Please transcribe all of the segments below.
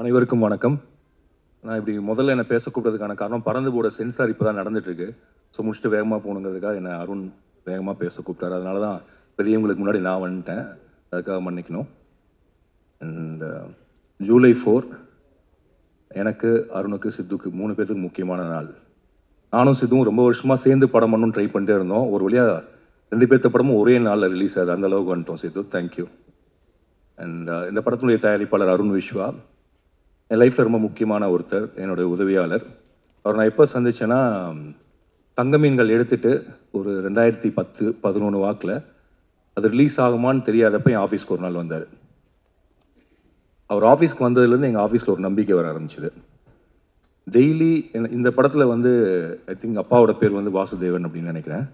அனைவருக்கும் வணக்கம். நான் இப்படி முதல்ல என்னை பேச கூப்பிட்டதுக்கான காரணம் பறந்து போட சென்சார் இப்போ தான் நடந்துட்டுருக்கு. ஸோ முடிச்சுட்டு வேகமாக போகணுங்கிறதுக்காக என்னை அருண் வேகமாக பேச கூப்பிட்டாரு. அதனால தான் பெரியவங்களுக்கு முன்னாடி நான் வந்துட்டேன். அதுக்காக மன்னிக்கணும். அண்ட் ஜூலை ஃபோர் எனக்கு அருணுக்கு சித்துக்கு மூணு பேர்த்துக்கு முக்கியமான நாள். நானும் சித்துவும் ரொம்ப வருஷமாக சேர்ந்து படம் பண்ணணும்னு ட்ரை பண்ணிட்டே இருந்தோம். ஒரு வழியாக ரெண்டு பேர்த்த படமும் ஒரே நாளில் ரிலீஸ் ஆகுது. அந்த அளவுக்கு வந்துட்டோம் சித்து. தேங்க்யூ அண்ட் uh, இந்த படத்தினுடைய தயாரிப்பாளர் அருண் விஸ்வா. என் லைஃப்பில் ரொம்ப முக்கியமான ஒருத்தர் என்னுடைய உதவியாளர். அவர் நான் எப்போ சந்தித்தேன்னா தங்க மீன்கள் எடுத்துட்டு ஒரு ரெண்டாயிரத்தி பத்து பதினொன்று வாக்கில் அது ரிலீஸ் ஆகுமான்னு தெரியாதப்ப என் ஆஃபீஸ்க்கு ஒரு நாள் வந்தார். அவர் ஆஃபீஸ்க்கு வந்ததுலேருந்து எங்கள் ஆஃபீஸில் ஒரு நம்பிக்கை வர ஆரம்பிச்சிது. டெய்லி இந்த படத்தில் வந்து ஐ திங்க் அப்பாவோட பேர் வந்து வாசுதேவன் அப்படின்னு நினைக்கிறேன்.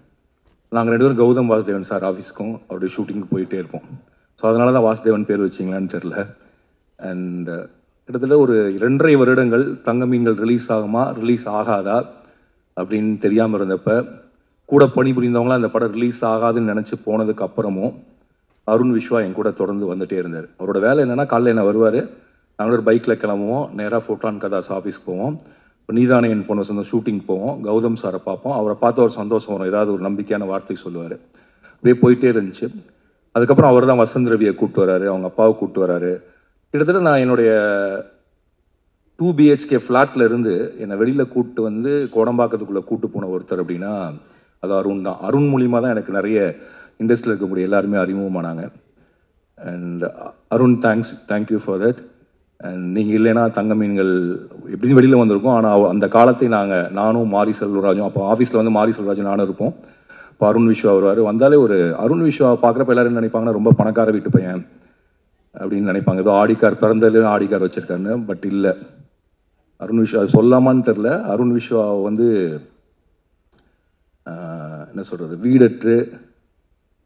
நாங்கள் ரெண்டு பேரும் கௌதம் வாசுதேவன் சார் ஆஃபீஸ்க்கும் அவருடைய ஷூட்டிங்க்கு போயிட்டே இருப்போம். ஸோ அதனால தான் வாசுதேவன் பேர் வச்சிங்களான்னு தெரில அண்ட் கிட்டத்தட்ட ஒரு இரண்டரை வருடங்கள் தங்க மீன்கள் ரிலீஸ் ஆகுமா ரிலீஸ் ஆகாதா அப்படின்னு தெரியாமல் இருந்தப்ப கூட பணிபுரிந்தவங்களாம் அந்த படம் ரிலீஸ் ஆகாதுன்னு நினச்சி போனதுக்கு அப்புறமும் அருண் விஸ்வா என் கூட தொடர்ந்து வந்துகிட்டே இருந்தார். அவரோட வேலை என்னென்னா காலைல என்ன வருவார்? நாங்கள் ஒரு பைக்கில் கிளம்புவோம் நேராக ஃபோட்டான் கதாஸ் ஆஃபீஸ்க்கு போவோம். இப்போ நீதானே என் பொண்ணு சொந்த ஷூட்டிங் போவோம் கௌதம் சாரை பார்ப்போம் அவரை பார்த்து ஒரு சந்தோஷம் வரும் ஏதாவது ஒரு நம்பிக்கையான வார்த்தை சொல்லுவார். அப்படியே போயிட்டே இருந்துச்சு. அதுக்கப்புறம் அவர் தான் வசந்த் ரவியை கூப்பிட்டு வராரு அவங்க அப்பாவை கூப்பிட்டு வராரு. கிட்டத்தட்ட நான் என்னுடைய டூ பிஹெச்கே ஃப்ளாட்டில் இருந்து என்னை வெளியில் கூப்பிட்டு வந்து கோடம்பாக்கத்துக்குள்ளே கூட்டு போன ஒருத்தர் அப்படின்னா அது அருண் தான். அருண் மூலியமாக தான் எனக்கு நிறைய இண்டஸ்ட்ரியில் இருக்கக்கூடிய எல்லாருமே அறிமுகமானாங்க. And Arun thanks thank you for that and நீங்கள் இல்லைன்னா தங்க மீன்கள் எப்படியும் வெளியில் வந்திருக்கோம். ஆனால் அந்த காலத்தை நாங்கள் நானும் மாரி செல்வராஜும் அப்போ ஆஃபீஸில் வந்து மாரி செல்வராஜும் நானும் இருப்போம். இப்போ அருண் விஸ்வா வருவார். வந்தாலே ஒரு அருண் விஸ்வா பார்க்குறப்ப எல்லாரும் என்ன நினைப்பாங்கன்னா ரொம்ப பணக்கார வீட்டு பையன். அப்படின்னு நினைப்பாங்க. ஏதோ ஆடிக்கார் பிறந்ததுலேயும் ஆடிக்கார் வச்சுருக்காருன்னு பட் இல்லை. அருண் விஸ்வா அது சொல்லாமான்னு தெரில அருண் விஸ்வா வந்து என்ன சொல்கிறது வீடற்று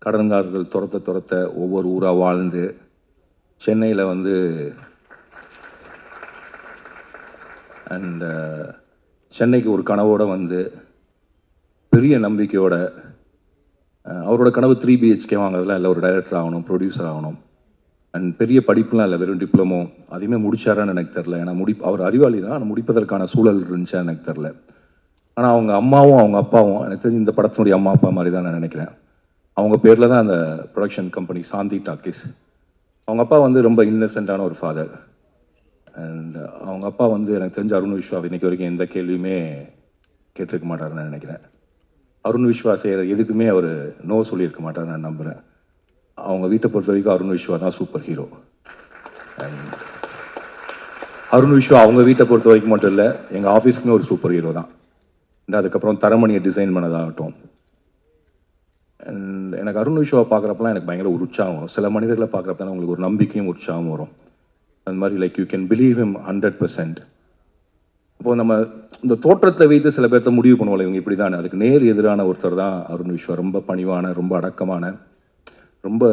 கடன்காரர்கள் துரத்த துரத்த ஒவ்வொரு ஊராக வாழ்ந்து சென்னையில் வந்து அண்ட் சென்னைக்கு ஒரு கனவோடு வந்து பெரிய நம்பிக்கையோட அவரோட கனவு த்ரீ பிஹெச்கே வாங்குறதுலாம் இல்லை ஒரு டைரக்டர் ஆகணும் ப்ரொடியூசர் ஆகணும். அண்ட் பெரிய படிப்புலாம் இல்லை வெறும் டிப்ளமோ அதையுமே முடிச்சாரான்னு எனக்கு தெரில ஏன்னா முடி அவர் அறிவாளி தான் ஆனால் முடிப்பதற்கான சூழல் இருந்துச்சா எனக்கு தெரில ஆனால் அவங்க அம்மாவும் அவங்க அப்பாவும் எனக்கு தெரிஞ்சு இந்த படத்தினுடைய அம்மா அப்பா மாதிரி தான் நான் நினைக்கிறேன். அவங்க பேரில் தான் அந்த ப்ரொடக்ஷன் கம்பெனி சாந்தி டாக்கீஸ். அவங்க அப்பா வந்து ரொம்ப இன்னசென்ட்டான ஒரு ஃபாதர் அண்ட் அவங்க அப்பா வந்து எனக்கு தெரிஞ்ச அருண் விஸ்வா இன்றைக்கி வரைக்கும் எந்த கேள்வியுமே கேட்டிருக்க மாட்டாருன்னு நினைக்கிறேன். அருண் விஸ்வா செய்கிற எதுக்குமே அவர் நோ சொல்லியிருக்க மாட்டார் நான் நம்புகிறேன் அவங்க வீட்டை பொறுத்த வரைக்கும் அருண் விஸ்வா தான் சூப்பர் ஹீரோ அருண் விஸ்வா அவங்க வீட்டை பொறுத்த வரைக்கும் மட்டும் இல்லை எங்கள் ஆஃபீஸ்க்குமே ஒரு சூப்பர் ஹீரோ தான். இந்த அதுக்கப்புறம் தரமணியை டிசைன் பண்ணதாகட்டும். அண்ட் எனக்கு அருண் விஸ்வா பார்க்குறப்பலாம் எனக்கு பயங்கர உற்சாகம் வரும். சில மனிதர்களை பார்க்குறப்ப தான் உங்களுக்கு ஒரு நம்பிக்கையும் உற்சாகம் வரும். அந்த மாதிரி like you can believe him hundred percent அப்போது நம்ம இந்த தோற்றத்தை வைத்து சில பேர்த்த முடிவு பண்ணுவோம் இவங்க இப்படி தானே அதுக்கு நேர் எதிரான ஒருத்தர் தான் அருண் விஸ்வா ரொம்ப பணிவான ரொம்ப அடக்கமான. ரொம்ப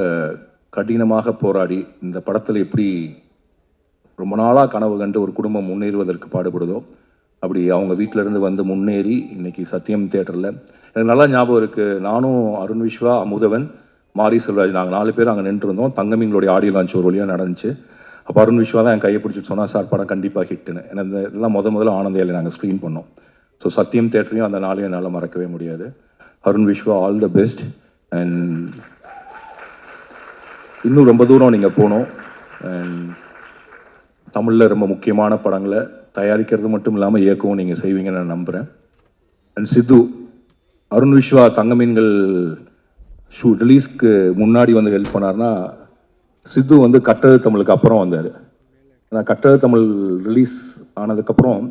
கடினமாக போராடி இந்த படத்தில் எப்படி ரொம்ப நாளாக கனவு கண்டு ஒரு குடும்பம் முன்னேறுவதற்கு பாடுபடுதோ அப்படி அவங்க வீட்டிலேருந்து வந்து முன்னேறி இன்றைக்கி சத்தியம் தேட்டரில் எனக்கு நல்லா ஞாபகம் இருக்குது நானும் அருண் விஸ்வா அமுதவன் மாரி செல்வராஜ் நாங்கள் நாலு பேர் அங்கே நின்றுருந்தோம். தங்கமீன்களுடைய ஆடியோ லான்ச் ஒரு வழியாக நடந்துச்சு. அப்போ அருண் விஸ்வா தான் என் கையை பிடிச்சிட்டு சொன்னால் சார் படம் கண்டிப்பாக ஹிட்டுன்னு. ஏன்னா இந்த இதெல்லாம் முத முதல்ல ஆனந்தையில் நாங்கள் ஸ்க்ரீன் பண்ணோம். ஸோ சத்தியம் தேட்டரையும் அந்த நாளையும் என்னால் மறக்கவே முடியாது. Arun Viswa all the best and இன்னும் ரொம்ப தூரம் நீங்கள் போகணும். தமிழில் ரொம்ப முக்கியமான படங்களை தயாரிக்கிறது மட்டும் இல்லாமல் இயக்கவும் நீங்கள் செய்வீங்கன்னு நான் நம்புகிறேன் அண்ட் சித்து அருண் விஸ்வா தங்கமீன்கள் ஷூ ரிலீஸ்க்கு முன்னாடி வந்து ஹெல்ப் பண்ணார்னா சித்து வந்து கட்டது தமிழுக்கு அப்புறம் வந்தார். ஆனால் கட்டது தமிழ் ரிலீஸ் ஆனதுக்கப்புறம்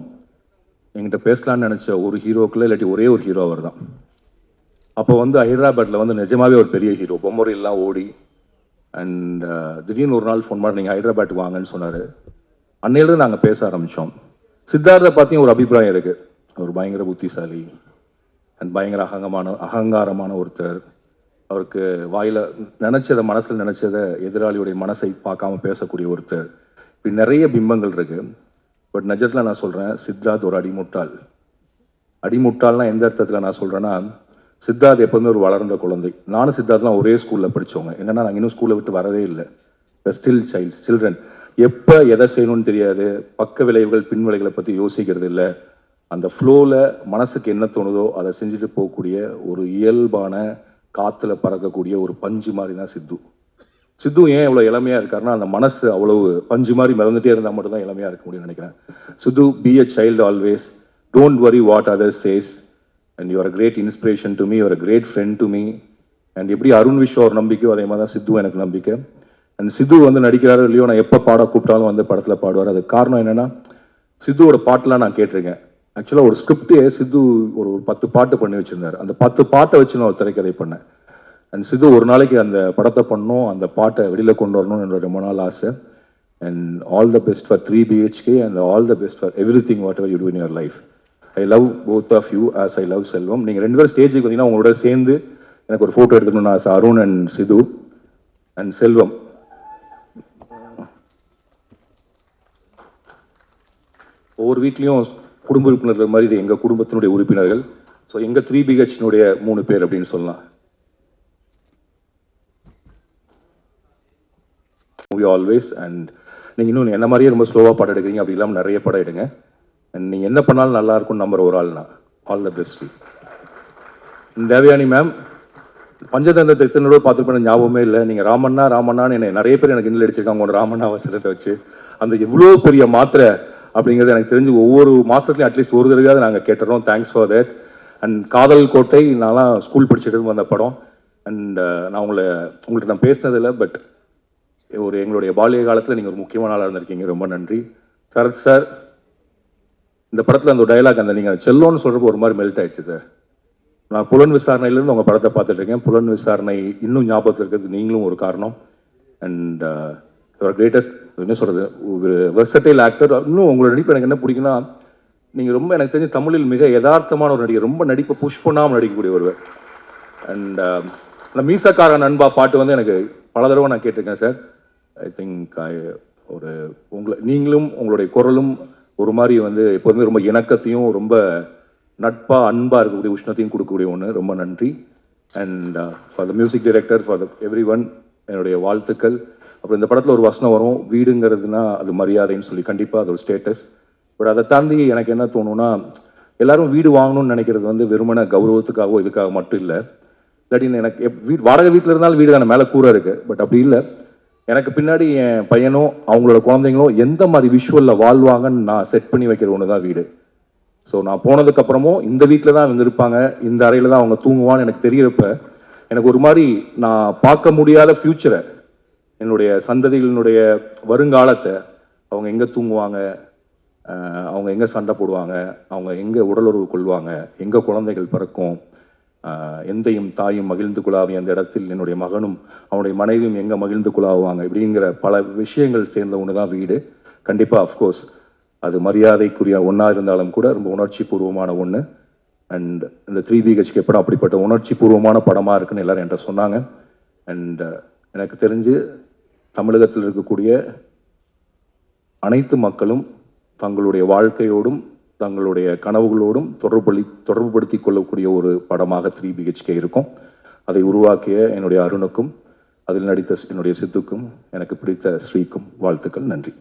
எங்கிட்ட பேசலான்னு நினச்ச ஒரு ஹீரோக்குள்ள இல்லாட்டி ஒரே ஒரு ஹீரோ அவர் தான் அப்போ வந்து ஹைதராபாத்தில் வந்து நிஜமாவே ஒரு பெரிய ஹீரோ. பொம்மரையெல்லாம் ஓடி அண்ட் uh, திடீர்னு ஒரு நாள் ஃபோன் பண்ணி நீங்கள் ஹைதராபாத் வாங்கன்னு சொன்னார். அன்னையிலேருந்து நாங்கள் பேச ஆரம்பித்தோம் சித்தார்த்தை பற்றியும் ஒரு அபிப்பிராயம் இருக்குது அவர் பயங்கர புத்திசாலி. அண்ட் பயங்கர அகங்கமான அகங்காரமான ஒருத்தர். அவருக்கு வாயில் நினச்சதை மனசில் நினச்சதை எதிராளியுடைய மனசை பார்க்காம பேசக்கூடிய ஒருத்தர். இப்படி நிறைய பிம்பங்கள் இருக்குது பட் நிஜத்தில் நான் சொல்கிறேன் சித்தார்த் ஒரு அடிமுட்டாள். அடிமுட்டாள்னா எந்த அர்த்தத்தில் நான் சொல்கிறேன்னா சித்தார்த் எப்போதுமே ஒரு வளர்ந்த குழந்தை. நானும் சித்தார்த்லாம் ஒரே ஸ்கூலில் படித்தவங்க என்னன்னா நாங்கள் இன்னும் ஸ்கூலை விட்டு வரவே இல்லை. ஸ்டில் சைல்ட்ஸ் சில்ட்ரன் எப்போ எதை செய்யணும்னு தெரியாது. பக்க விளைவுகள் பின் விளைவுகளை பற்றி யோசிக்கிறது இல்லை. அந்த ஃப்ளோவில் மனசுக்கு என்ன தோணுதோ அதை செஞ்சுட்டு போகக்கூடிய ஒரு இயல்பான காற்றுல பறக்கக்கூடிய ஒரு பஞ்சு மாதிரி தான் சித்து. சித்து ஏன் இவ்வளோ இளமையாக இருக்காருன்னா அந்த மனசு அவ்வளவு பஞ்சு மாதிரி மிதந்துட்டே இருந்தால் மட்டும்தான் இளமையாக இருக்க முடியும்னு நினைக்கிறேன். Sidhu be a child always don't worry what other says and you're a great inspiration to me you're a great friend to me and எப்படி அருண் விஸ்வா ஒரு நம்பிக்கையோ அதே மாதிரி தான் சித்து எனக்கு நம்பிக்கை. அண்ட் சித்து வந்து நடிக்கிறாரோ இல்லையோ நான் எப்போ பாட கூப்பிட்டாலும் வந்து படத்தில் பாடுவார். அது காரணம் என்னென்னா சித்துவோட பாட்டெலாம் நான் கேட்டிருக்கேன். ஆக்சுவலாக ஒரு ஸ்கிரிப்டே சித்து ஒரு ஒரு பத்து பாட்டு பண்ணி வச்சுருந்தார். அந்த பத்து பாட்டை வச்சு நான் ஒரு திரைக்கதை பண்ணேன். அண்ட் சித்து ஒரு நாளைக்கு அந்த படத்தை பண்ணணும் அந்த பாட்டை வெளியில் கொண்டு வரணும்னு என்னோட ரொம்ப நாள் ஆசை. And all the best for three BHK and all the best for everything whatever you do in your life I love both of you as I love Selvam. நீங்கள் ரெண்டு பேரும் ஸ்டேஜுக்கு வந்தீங்கன்னா உங்களோட சேர்ந்து எனக்கு ஒரு ஃபோட்டோ எடுத்துக்கணும்னு ஆசை. Arun and Sidhu and Selvam. ஒவ்வொரு வீட்லேயும் குடும்ப உறுப்பினர்கள் மாதிரி இது எங்கள் குடும்பத்தினுடைய உறுப்பினர்கள். ஸோ எங்கள் த்ரீ பிஹெச்னுடைய மூணு பேர் அப்படின்னு சொல்லலாம். மூவி ஆல்வேஸ் அண்ட் நீங்கள் இன்னும் என்ன மாதிரியே ரொம்ப ஸ்லோவாக படம் எடுக்கிறீங்க அப்படி இல்லாமல் நிறைய படம் எடுங்க. நீங்கள் என்ன பண்ணாலும் நல்லா இருக்கும்னு நம்பர் ஒரு ஆள்னா all the best Devayani ma'am பஞ்சதந்திரத்தை எத்தனை தடவை பார்த்துருப்பேன் ஞாபகமே இல்லை. நீங்கள் ராமண்ணா ராமண்ணான்னு என்னை நிறைய பேர் எனக்கு இன்னில் அடிச்சிருக்காங்க உங்களோட ராமண்ணா அவசரத்தை வச்சு. அந்த எவ்வளோ பெரிய மாத்திரை அப்படிங்கிறது எனக்கு தெரிஞ்சு ஒவ்வொரு மாதத்துலையும் அட்லீஸ்ட் ஒரு தடவையாவது நாங்கள் கேட்டுறோம். Thanks for that and Kadhal Kottai நான்லாம் ஸ்கூல் படிச்சுட்டு வந்த படம். அண்ட் uh, நான் உங்களை உங்கள்கிட்ட நான் பேசினதில்லை பட் ஒரு எங்களுடைய பாலிய காலத்தில் நீங்கள் ஒரு முக்கியமான ஆளாக இருந்திருக்கீங்க. ரொம்ப நன்றி. சரத் சார் இந்த படத்தில் அந்த டைலாக் அந்த நீங்கள் செல்லோன்னு சொல்கிறப்ப ஒரு மாதிரி மெல்ட் ஆயிடுச்சு சார் நான் புலன் விசாரணையிலேருந்து உங்கள் படத்தை பார்த்துட்டு இருக்கேன். புலன் விசாரணை இன்னும் ஞாபகத்தில் இருக்கிறது நீங்களும் ஒரு காரணம். அண்ட் யுவர் கிரேட்டஸ்ட் என்ன சொல்கிறது ஒரு வெர்சடைல் ஆக்டர் இன்னும் உங்களோட நடிப்பு எனக்கு என்ன பிடிக்குன்னா நீங்கள் ரொம்ப எனக்கு தெரிஞ்ச தமிழில் மிக யதார்த்தமான ஒரு நடிகர். ரொம்ப நடிப்பை புஷ் பண்ணாமல் நடிக்கக்கூடிய ஒருவர். அண்ட் um, அந்த மீசக்கார நண்பா பாட்டு வந்து எனக்கு பல தடவை நான் கேட்டிருக்கேன் சார் ஐ திங்க் ஒரு உங்களை நீங்களும் உங்களுடைய குரலும் ஒரு மாதிரி வந்து எப்போதுமே ரொம்ப இணக்கத்தையும் ரொம்ப நட்பாக அன்பாக இருக்கக்கூடிய உஷ்ணத்தையும் கொடுக்கக்கூடிய ஒன்று ரொம்ப நன்றி. And for the music director for the everyone என்னுடைய வாழ்த்துக்கள். அப்புறம் இந்த படத்தில் ஒரு வசனம் வரும். வீடுங்கிறதுனா அது மரியாதைன்னு சொல்லி கண்டிப்பாக அது ஒரு ஸ்டேட்டஸ் பட் அதை தாண்டி எனக்கு என்ன தோணுன்னா எல்லாரும் வீடு வாங்கணும்னு நினைக்கிறது வந்து வெறுமன கௌரவத்துக்காகவோ இதுக்காக மட்டும் இல்லை. இல்லாட்டின்னு எனக்கு எப் வீட் வாடகை வீட்டில் இருந்தாலும் வீடு தானே மேலே கூரை இருக்குது பட் அப்படி இல்லை. எனக்கு பின்னாடி என் பையனோ அவங்களோட குழந்தைங்களோ எந்த மாதிரி விஷுவலில் வாழ்வாங்கன்னு நான் செட் பண்ணி வைக்கிற ஒன்று தான் வீடு. ஸோ நான் போனதுக்கப்புறமும் இந்த வீட்டில் தான் அவங்க இந்த அறையில் தான் அவங்க தூங்குவான்னு எனக்கு தெரியறப்ப எனக்கு ஒரு மாதிரி நான் பார்க்க முடியாத ஃப்யூச்சரை என்னுடைய சந்ததிகளினுடைய வருங்காலத்தை அவங்க எங்கே தூங்குவாங்க அவங்க எங்கே சண்டை போடுவாங்க அவங்க எங்கே உடலுறவு கொள்வாங்க எங்கே குழந்தைகள் பிறக்கும் எந்தையும் தாயும் மகிழ்ந்து குழாவிய அந்த இடத்தில் என்னுடைய மகனும் அவனுடைய மனைவியும் எங்கே மகிழ்ந்து குழாவுவாங்க இப்படிங்கிற பல விஷயங்கள் சேர்ந்த ஒன்று தான் வீடு கண்டிப்பாக அஃப்கோர்ஸ் அது மரியாதைக்குரிய ஒன்றா இருந்தாலும் கூட ரொம்ப உணர்ச்சி பூர்வமான ஒன்று அண்ட் இந்த த்ரீ பிஹெச்கே படம் அப்படிப்பட்ட உணர்ச்சி பூர்வமான படமாக இருக்குன்னு எல்லோரும் என்கிட்ட சொன்னாங்க. அண்ட் uh, எனக்கு தெரிஞ்சு தமிழகத்தில் இருக்கக்கூடிய அனைத்து மக்களும் தங்களுடைய வாழ்க்கையோடும் தங்களுடைய கனவுகளோடும் தொடர்புபடி தொடர்புபடுத்தி கொள்ளக்கூடிய ஒரு படமாக த்ரீ பிஹெச்கே இருக்கும். அதை உருவாக்கிய என்னுடைய அருணுக்கும் அதில் நடித்த என்னுடைய சித்துக்கும் எனக்கு பிடித்த ஸ்ரீக்கும் வாழ்த்துக்கள். நன்றி.